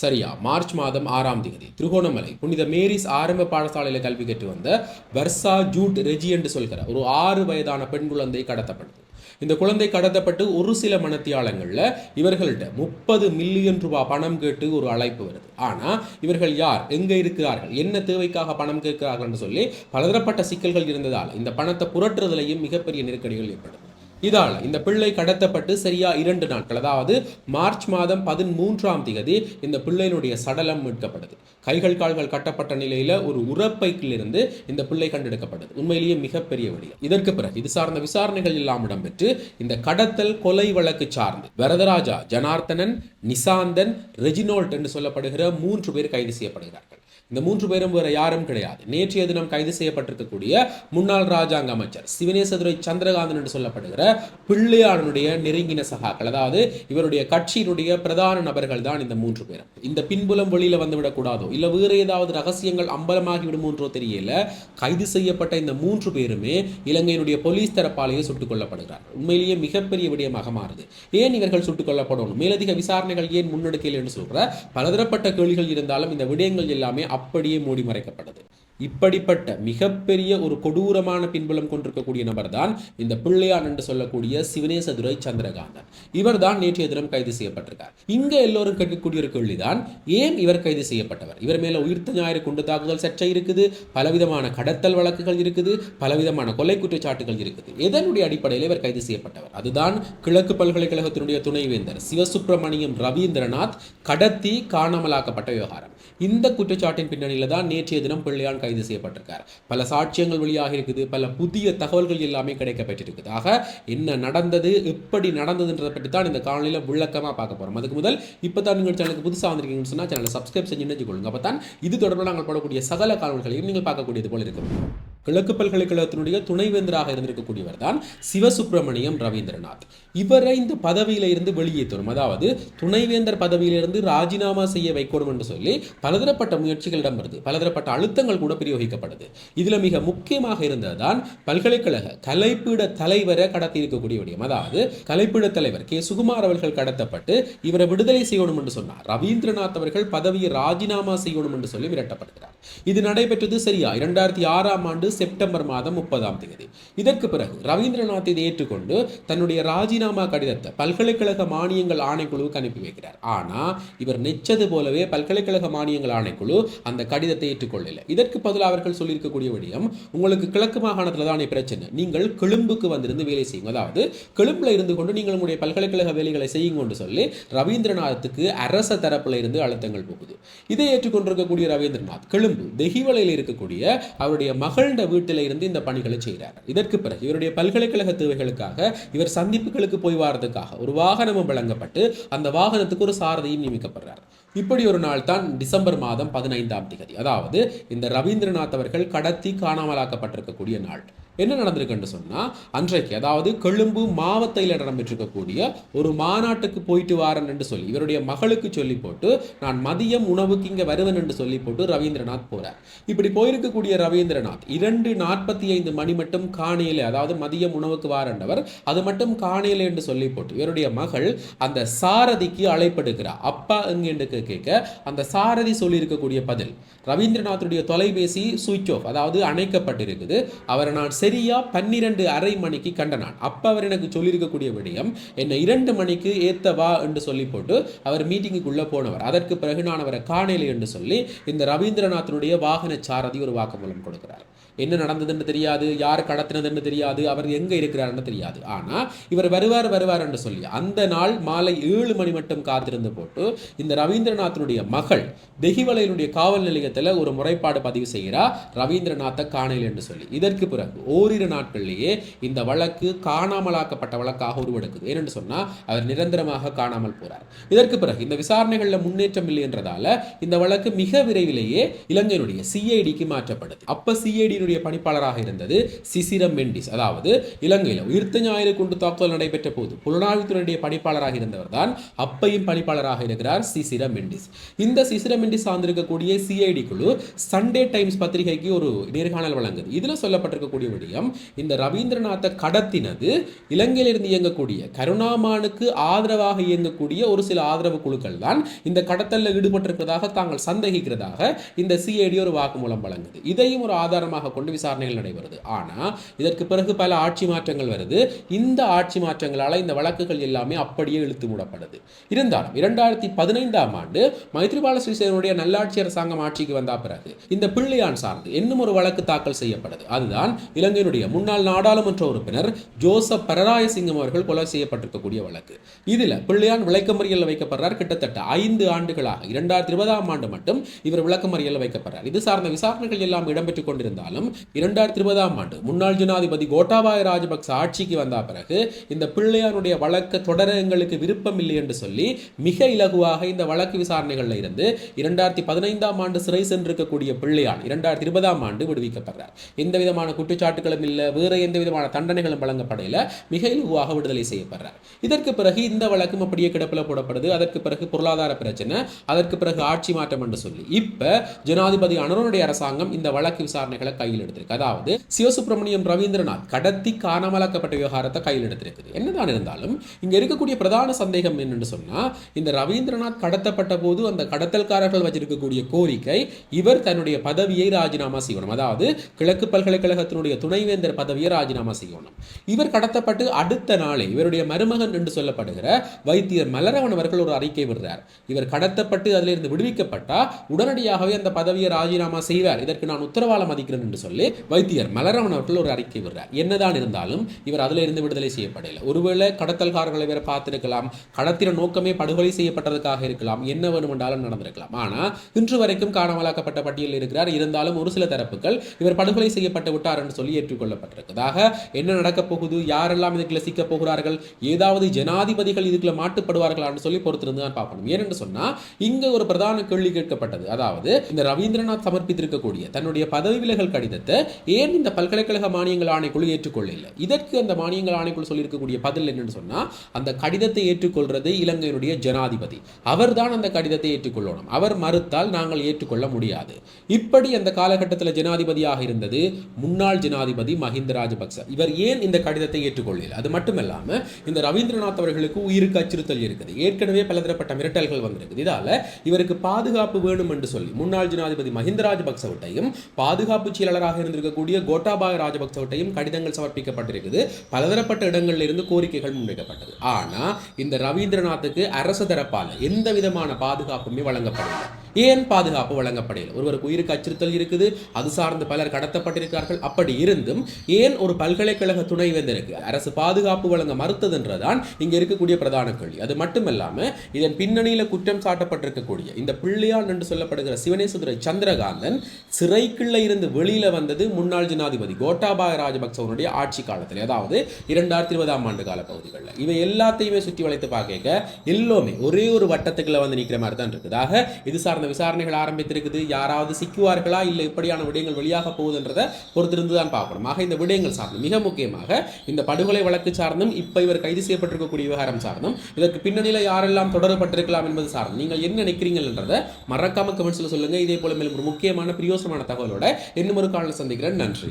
சரியா மார்ச் மாதம் ஆறாம் தேதி திருகோணமலை புனித மேரிஸ் ஆரம்ப பாடசாலையில் கல்வி கற்று வந்த வர்சா ஜூட் ரெஜி என்று சொல்கிற ஒரு ஆறு வயதான பெண் குழந்தை கடத்தப்பட்டது. இந்த குழந்தை கடத்தப்பட்டு ஒரு சில மனத்தியாளங்களில் இவர்கள்ட்ட முப்பது மில்லியன் ரூபாய் பணம் கேட்டு ஒரு அழைப்பு வருது. ஆனால் இவர்கள் யார்? எங்கே இருக்கிறார்கள்? என்ன தேவைக்காக பணம் கேட்கிறார்கள் என்று சொல்லி பலதரப்பட்ட சிக்கல்கள் இருந்ததால் இந்த பணத்தை புரட்டுறதுலையும் மிகப்பெரிய நெருக்கடிகள் ஏற்படுது. இதால் இந்த பிள்ளை கடத்தப்பட்டு சரியா இரண்டு நாட்கள் அதாவது மார்ச் மாதம் பதிமூன்றாம் தேதி இந்த பிள்ளையினுடைய சடலம் மீட்கப்படுது கைகள் கால்கள் கட்டப்பட்ட நிலையில ஒரு உரப்பைக்கிலிருந்து இந்த பிள்ளை கண்டெடுக்கப்பட்டது. உண்மையிலேயே மிகப்பெரிய விடயம். இதற்கு பிறகு இது சார்ந்த விசாரணைகள் எல்லாம் இடம்பெற்று இந்த கடத்தல் கொலை வழக்கு சார்ந்து வரதராஜா ஜனார்த்தனன் நிசாந்தன் ரெஜினோல்ட் என்று சொல்லப்படுகிற மூன்று பேர் கைது செய்யப்படுகிறார்கள். இந்த மூன்று பேரும் வேறு யாரும் கிடையாது. நேற்றைய தினம் கைது செய்யப்பட்டிருக்கக்கூடிய முன்னாள் ராஜாங்க அமைச்சர் சிவனேசதுரை சந்திரகாந்தன் என்று சொல்லப்படுகிற பிள்ளையாளனுடைய நெருங்கின சகாக்கள் அதாவது இவருடைய கட்சியினுடைய பிரதான நபர்கள் தான் இந்த மூன்று பேரும். இந்த பின்புலம் வெளியில் வந்துவிடக்கூடாதோ இல்லை வேறு ஏதாவது ரகசியங்கள் அம்பலமாகி விடுமோன்றோ தெரியல கைது செய்யப்பட்ட இந்த மூன்று பேருமே இலங்கையினுடைய போலீஸ் தரப்பாலேயே சுட்டுக் கொல்லப்படுகிறார். உண்மையிலேயே மிகப்பெரிய விடயமாக மாறுது. ஏன் இவர்கள் சுட்டுக் கொல்லப்படணும்? மேலதிக விசாரணைகள் ஏன் முன்னெடுக்கலை என்று சொல்ற பலதரப்பட்ட கேள்விகள் இருந்தாலும் இந்த விடயங்கள் எல்லாமே அப்படியே மூடி மறைக்கப்பட்டது. இப்படிப்பட்ட மிகப்பெரிய ஒரு கொடூரமான பின்புலம் கொண்டிருக்கக்கூடிய நபர் தான் இந்த பிள்ளையான் என்று சொல்லக்கூடிய சிவனேசதுரை சந்திரகாந்தன். இவர் தான் நேற்றைய தினம் கைது செய்யப்பட்டிருக்கார். இங்க எல்லோரும் கேட்கக்கூடிய ஒரு கேள்விதான் ஏன் இவர் கைது செய்யப்பட்டவர்? இவர் மேல உயிர்த்த ஞாயிறு குண்டு தாக்குதல் சர்ச்சை இருக்குது பலவிதமான கடத்தல் வழக்குகள் இருக்குது பலவிதமான கொலை குற்றச்சாட்டுகள் இருக்குது. எதனுடைய அடிப்படையில் இவர் கைது செய்யப்பட்டவர்? அதுதான் கிழக்கு பல்கலைக்கழகத்தினுடைய துணைவேந்தர் சிவசுப்பிரமணியம் ரவீந்திரநாத் கடத்தி காணாமலாக்கப்பட்ட விவகாரம். இந்த குற்றச்சாட்டின் பின்னணியில தான் நேற்றைய தினம் பிள்ளையான் கைது செய்யப்பட்டிருக்கார். பல சாட்சியங்கள் வெளியாக இருக்குது. பல புதிய தகவல்கள் எல்லாமே கிடைக்கப்பட்டிருக்குது ஆக என்ன நடந்தது எப்படி நடந்ததுன்றதை பற்றி தான் இந்த காணொலியில் விளக்கமாக பார்க்க போறோம். அதுக்கு முதல் இப்போ தான் நீங்கள் சேனலுக்கு புதுசாக வந்திருக்கீங்கன்னு சொன்னால் சேனலை சப்ஸ்கிரைப் செஞ்சு நினைச்சுக்கொள்ளுங்க. அப்போ தான் இது தொடர்பாக நாங்கள் போடக்கூடிய சகல காணொலிகளையும் நீங்கள் பார்க்கக்கூடியது போல இருக்கும். கிழக்கு பல்கலைக்கழகத்தினுடைய துணைவேந்தராக இருந்திருக்கக்கூடியவர் தான் சிவசுப்பிரமணியம் ரவீந்திரநாத். இவரை இந்த பதவியில இருந்து வெளியேற்றணும். அதாவது துணைவேந்தர் பதவியிலிருந்து ராஜினாமா செய்ய வைக்கணும் என்று சொல்லி பலதரப்பட்ட முயற்சிகளிடம் வருது பலதரப்பட்ட அழுத்தங்கள் கூட பிரயோகிக்கப்படுது. இதுல மிக முக்கியமாக இருந்ததுதான் பல்கலைக்கழக கலைப்பீட தலைவரை கடத்தி இருக்கக்கூடிய விடயம். அதாவது கலைப்பீட தலைவர் கே. சுகுமார் அவர்கள் கடத்தப்பட்டு இவரை விடுதலை செய்யணும் என்று சொன்னார். ரவீந்திரநாத் அவர்கள் பதவியை ராஜினாமா செய்யணும் என்று சொல்லி விரட்டப்படுகிறார் இது நடைபெற்றது சரியா? இரண்டாயிரத்தி ஆறாம் ஆண்டு செப்டம்பர் மாதம் முப்பதாம் தேதி. இதற்கு பிறகு ரவீந்திரநாத் இதை ஏற்றுக்கொண்டு தன்னுடைய ராஜினாமா கடிதத்தை பல்கலைக்கழக மானியங்கள் ஆணைக்குழுவுக்கு அனுப்பி வைக்கிறார். ஆனால் இவர் நெச்சது போலவே பல்கலைக்கழக மானியங்கள் ஆணைக்குழு அந்த கடிதத்தை ஏற்றுக்கொள்ளல. இதற்கு பதில் அவர்கள் சொல்லியிருக்கக்கூடிய விடயம் உங்களுக்கு கிழக்கு மாகாணத்தில் தான் பிரச்சனை. நீங்கள் கொழும்புக்கு வந்திருந்து வேலை செய்யுங்க. அதாவது கொழும்புல இருந்து கொண்டு நீங்கள் உங்களுடைய பல்கலைக்கழக வேலைகளை செய்யுங்கன்னு சொல்லி ரவீந்திரநாத்துக்கு அரச தரப்பில் இருந்து அழுத்தங்கள் போகுது. இதை ஏற்றுக்கொண்டிருக்கக்கூடிய ரவீந்திரநாத் கொழும்பு தெஹிவலையில் இருக்கக்கூடிய அவருடைய மகள் மகள்ட வீட்டில் இருந்து இந்த பணிகளை செய்கிறார் இதற்கு பிறகு இவருடைய பல்கலைக்கழக தேவைகளுக்காக இவர் சந்திப்புகளுக்கு போய் வாரதுக்காக ஒரு வாகனமும் வழங்கப்பட்டு அந்த வாகனத்துக்கு ஒரு சாரதியும் நியமிக்கப்படுறார். இப்படி ஒரு நாள் தான் டிசம்பர் மாதம் பதினைந்தாம் தேதி. அதாவது இந்த ரவீந்திரநாத் அவர்கள் கடத்தி காணாமலாக்கப்பட்டிருக்கக்கூடிய நாள். என்ன நடந்திருக்குன்னு சொன்னா அன்றைக்கு அதாவது கொழும்பு மாவத்தையில் இடம்பெற்றிருக்கக்கூடிய ஒரு மாநாட்டுக்கு போயிட்டு வாரன் என்று சொல்லி இவருடைய மகளுக்கு சொல்லி போட்டு நான் மதியம் உணவுக்கு இங்கே வருவேன் என்று சொல்லி போட்டு ரவீந்திரநாத் போகிறார் இப்படி போயிருக்கக்கூடிய ரவீந்திரநாத் இரண்டு நாற்பத்தி ஐந்து மணி மட்டும் காணையில அதாவது மதியம் உணவுக்கு வாரண்டவர் அது மட்டும் காணையில என்று சொல்லி போட்டு இவருடைய மகள் அந்த சாரதிக்கு அழைப்படுகிறார். அப்பா எங்க என்று கேட்க அந்த சாரதி சொல்லியிருக்கக்கூடிய பதில் ரவீந்திரநாத்துடைய தொலைபேசி சுவிட்ச் ஆஃப் அதாவது அணைக்கப்பட்டிருக்குது அவரை நான் சரியா பன்னிரண்டு அரை மணிக்கு கண்டனான் அப்போ அவர் எனக்கு சொல்லியிருக்கக்கூடிய விடயம் என்னை இரண்டு மணிக்கு ஏத்த வா என்று சொல்லி போட்டு அவர் மீட்டிங்குக்குள்ளே போனவர். அதற்கு பிறகு நான் அவரை காணலை என்று சொல்லி இந்த ரவீந்திரநாத்தினுடைய வாகன சாரதி ஒரு வாக்குமூலம் கொடுக்கிறார். என்ன நடந்ததுன்னு தெரியாது யார் கடத்தினதுன்னு தெரியாது அவர் எங்க இருக்கிறாருன்னு தெரியாது. ஆனா இவர் வருவார் வருவார் என்று சொல்லி அந்த நாள் மாலை ஏழு மணி மட்டும் காத்திருந்து போட்டு இந்த ரவீந்திரநாத்தினுடைய மகள் தெஹிவலையினுடைய காவல் நிலையத்தில் ஒரு முறைப்பாடு பதிவு செய்கிறா ரவீந்திரநாத்தை காணல் என்று சொல்லி. இதற்கு பிறகு ஓரிரு நாட்களிலேயே இந்த வழக்கு காணாமலாக்கப்பட்ட வழக்காக உருவெடுக்குது. ஏனென்று சொன்னா அவர் நிரந்தரமாக காணாமல் போறார். இதற்கு பிறகு இந்த விசாரணைகள்ல முன்னேற்றம் இல்லை என்றதால இந்த வழக்கு மிக விரைவிலேயே இலங்கையினுடைய சிஐடிக்கு மாற்றப்படுது. அப்ப சிஐடி சிஐடியினுடைய பணிப்பாளராக இருந்தது சிசிரம் மெண்டிஸ். அதாவது இலங்கையில் உயிர்த்த ஞாயிறு குண்டு தாக்குதல் நடைபெற்ற போது புலனாய்வுத்துறையுடைய பணிப்பாளராக இருந்தவர் தான் அப்பையும் பணிப்பாளராக இருக்கிறார் சிசிர மெண்டிஸ். இந்த சிசிர மெண்டிஸ் சார்ந்திருக்கக்கூடிய சிஐடி குழு சண்டே டைம்ஸ் பத்திரிகைக்கு ஒரு நேர்காணல் வழங்குது. இதில் சொல்லப்பட்டிருக்கக்கூடிய விடயம் இந்த ரவீந்திரநாத்தை கடத்தினது இலங்கையிலிருந்து இயங்கக்கூடிய கருணாமானுக்கு ஆதரவாக இயங்கக்கூடிய ஒரு சில ஆதரவு குழுக்கள் தான் இந்த கடத்தலில் ஈடுபட்டிருக்கிறதாக தாங்கள் சந்தேகிக்கிறதாக இந்த சிஐடி ஒரு வாக்குமூலம் வழங்குது. இதையும் ஒரு ஆதாரமாக கொண்டு விசாரணைகள் நடைபெறுது. ஆனா இதற்கு பிறகு பல ஆட்சி மாற்றங்கள் வருது. இந்த ஆட்சி மாற்றங்களால இந்த வழக்குகள் எல்லாமே அப்படியே இழுத்து மூடப்படுது. இருந்தாலும் இரண்டாயிரத்தி பதினைந்தாம் ஆண்டு மைத்ரிபால சிறிசேனுடைய நல்லாட்சி அரசாங்கம் ஆட்சிக்கு வந்த பிறகு இந்த பிள்ளையான் சார்ந்து இன்னும் ஒரு வழக்கு தாக்கல் செய்யப்படுது. அதுதான் இலங்கையினுடைய முன்னாள் நாடாளுமன்ற உறுப்பினர் ஜோசப் பரராயசிங்கம் அவர்கள் கொலை செய்யப்பட்டிருக்கக்கூடிய வழக்கு. இதுல பிள்ளையான் விளக்கமறியலில் வைக்கப்படுறார். கிட்டத்தட்ட ஐந்து ஆண்டுகளாக இரண்டாயிரத்தி இருபதாம் ஆண்டு மட்டும் இவர் விளக்கமறியலில் வைக்கப்படுறார். இது சார்ந்த விசாரணைகள் எல்லாம் இடம்பெற்றுக் கொண்டிருந்தாலும் இரண்டாயிரத்தி இருபதாம் ஆண்டு முன்னாள் ஜனாதிபதி கோட்டாபாய ராஜபக்ச ஆட்சிக்கு வந்த பிறகு இந்த பிள்ளையாருடைய வழக்கு தொடர எங்களுக்கு விருப்பம் இல்லை என்று சொல்லி மிக இலகுவாக இந்த வழக்கு விசாரணைகளில் இருந்து இரண்டாயிரத்தி பதினைந்தாம் ஆண்டு சிறை சென்றிருக்கக்கூடிய பிள்ளையான் இரண்டாயிரத்தி இருபதாம் ஆண்டு விடுவிக்கப்படுறார். எந்த விதமான குற்றச்சாட்டுகளும் இல்லை வேற எந்த விதமான தண்டனைகளும் வழங்கப்படையில மிக இலகுவாக விடுதலை செய்யப்படுறார். இதற்கு பிறகு இந்த வழக்கும் அப்படியே கிடப்பில் போடப்படுது. அதற்கு பிறகு பொருளாதார பிரச்சனை அதற்கு பிறகு ஆட்சி மாற்றம் என்று சொல்லி. இப்ப ஜனாதிபதி அனுரனுடைய அரசாங்கம் இந்த வழக்கு விசாரணைகளை கை கையில் எடுத்திருக்கு. அதாவது சிவசுப்பிரமணியம் ரவீந்திரநாத் கடத்தி காணாமலாக்கப்பட்ட விவகாரத்தை கையில் எடுத்திருக்குது. என்னதான் இருந்தாலும் இங்க இருக்கக்கூடிய பிரதான சந்தேகம் என்னன்னு சொன்னா இந்த ரவீந்திரநாத் கடத்தப்பட்ட போது அந்த கடத்தல்காரர்கள் வச்சிருக்கக்கூடிய கோரிக்கை இவர் தன்னுடைய பதவியை ராஜினாமா செய்யணும். அதாவது கிழக்கு பல்கலைக்கழகத்தினுடைய துணைவேந்தர் பதவியை ராஜினாமா செய்யணும். இவர் கடத்தப்பட்டு அடுத்த நாளே இவருடைய மருமகன் என்று சொல்லப்படுகிற வைத்தியர் மலரவன் அவர்கள் ஒரு அறிக்கை விடுறார். இவர் கடத்தப்பட்டு அதிலிருந்து விடுவிக்கப்பட்டால் உடனடியாகவே அந்த பதவியை ராஜினாமா செய்வார். இதற்கு நான் உத்தரவாதம் மதிக்கிறேன் என்று சொல்லி வைத்தியர் மலரவன் அவர்கள் ஒரு அறிக்கை விடுறார். என்னதான் இருந்தாலும் இவர் அதில் இருந்து விடுதலை செய்யப்படல. ஒருவேளை கடத்தல்காரர்களை வேற பார்த்திருக்கலாம். கடத்தின நோக்கமே படுகொலை செய்யப்பட்டதற்காக இருக்கலாம். என்ன வேணுமென்றாலும் நடந்திருக்கலாம். ஆனா இன்று வரைக்கும் காணாமலாக்கப்பட்ட பட்டியலில் இருக்கிறார். இருந்தாலும் ஒரு சில தரப்புகள் இவர் படுகொலை செய்யப்பட்டு விட்டார் என்று சொல்லி ஏற்றுக்கொள்ளப்பட்டிருக்கதாக. என்ன நடக்கப் போகுது? யாரெல்லாம் இதுக்குள்ள சிக்க போகிறார்கள்? ஏதாவது ஜனாதிபதிகள் இதுக்குள்ள மாட்டுப்படுவார்களான்னு சொல்லி பொறுத்திருந்து தான் பார்க்கணும். ஏனென்று சொன்னா இங்க ஒரு பிரதான கேள்வி கேட்கப்பட்டது. அதாவது இந்த ரவீந்திரநாத் சமர்ப்பித்திருக்கக்கூடிய தன்னுடைய பதவி விலகல் கடிதம் கடிதத்தை ஏன் இந்த பல்கலைக்கழக மானியங்கள் ஆணைக்குழு ஏற்றுக்கொள்ளல இதற்கு அந்த மானியங்கள் ஆணைக்குழு சொல்லியிருக்கக்கூடிய பதில் என்னன்னு சொன்னால் அந்த கடிதத்தை ஏற்றுக்கொள்வது இலங்கையினுடைய ஜனாதிபதி. அவர்தான் அந்த கடிதத்தை ஏற்றுக்கொள்ளணும். அவர் மறுத்தால் நாங்கள் ஏற்றுக்கொள்ள முடியாது. இப்படி அந்த காலகட்டத்தில் ஜனாதிபதியாக இருந்தது முன்னாள் ஜனாதிபதி மஹிந்த ராஜபக்ச. இவர் ஏன் இந்த கடிதத்தை ஏற்றுக்கொள்ளல அது மட்டுமல்லாமல் இந்த ரவீந்திரநாத் அவர்களுக்கு உயிருக்கு அச்சுறுத்தல் இருக்குது. ஏற்கனவே பலதரப்பட்ட மிரட்டல்கள் வந்திருக்குது. இதால இவருக்கு பாதுகாப்பு வேணும் என்று சொல்லி முன்னாள் ஜனாதிபதி மஹிந்த ராஜபக்சவட்டையும் பாதுகாப்பு செயலாளர் செயலாளராக இருந்திருக்கக்கூடிய கோட்டாபாய ராஜபக்சவட்டையும் கடிதங்கள் சமர்ப்பிக்கப்பட்டிருக்குது. பலதரப்பட்ட இடங்களில் இருந்து கோரிக்கைகள் முன்வைக்கப்பட்டது. ஆனா இந்த ரவீந்திரநாத்துக்கு அரசு தரப்பால எந்த விதமான பாதுகாப்புமே வழங்கப்படவில்லை. ஏன் பாதுகாப்பு வழங்கப்படவில்லை ஒருவருக்கு உயிருக்கு அச்சுறுத்தல் இருக்குது அது சார்ந்து பலர் கடத்தப்பட்டிருக்கிறார்கள். அப்படி இருந்தும் ஏன் ஒரு பல்கலைக்கழக துணைவேந்தருக்கு அரசு பாதுகாப்பு வழங்க மறுத்ததுன்றதான் இங்க இருக்கக்கூடிய பிரதான கேள்வி. அது மட்டுமல்லாம இதன் பின்னணியில் குற்றம் சாட்டப்பட்டிருக்கக்கூடிய இந்த பிள்ளையான் என்று சொல்லப்படுகிற சிவனேசுதுரை சந்திரகாந்தன் சிறைக்குள்ள இருந்து வெளியில வந்தது முன்னாள் ஜனாதிபதி கோட்டாபாய ராஜபக்சவனுடைய ஆட்சி காலத்தில். அதாவது இரண்டாயிரத்தி இருபதாம் ஆண்டு கால பகுதிகளில். இவை எல்லாத்தையுமே சுற்றி வளைத்து பார்க்க எல்லோருமே ஒரே ஒரு வட்டத்துக்குள்ள வந்து நிற்கிற மாதிரி தான் இருக்குதாக இது சார்ந்த விசாரணைகள் ஆரம்பித்திருக்குது. யாராவது சிக்குவார்களா? இல்லை இப்படியான விடயங்கள் வெளியாக போகுதுன்றதை பொறுத்திருந்து தான் பார்க்கணும். ஆக இந்த விடயங்கள் சார்ந்து மிக முக்கியமாக இந்த படுகொலை வழக்கு சார்ந்தும் இப்போ இவர் கைது செய்யப்பட்டிருக்கக்கூடிய விவகாரம் சார்ந்தும் இதற்கு பின்னணியில் யாரெல்லாம் தொடரப்பட்டிருக்கலாம் என்பது சார்ந்து நீங்கள் என்ன நினைக்கிறீங்கன்றதை மறக்காம கமெண்ட்ஸில் சொல்லுங்க. இதே போல மேலும் ஒரு முக்கியமான பிரியோசமான தகவலோட இன்னும் ஒரு காலம் சந்திக்கிறேன். நன்றி.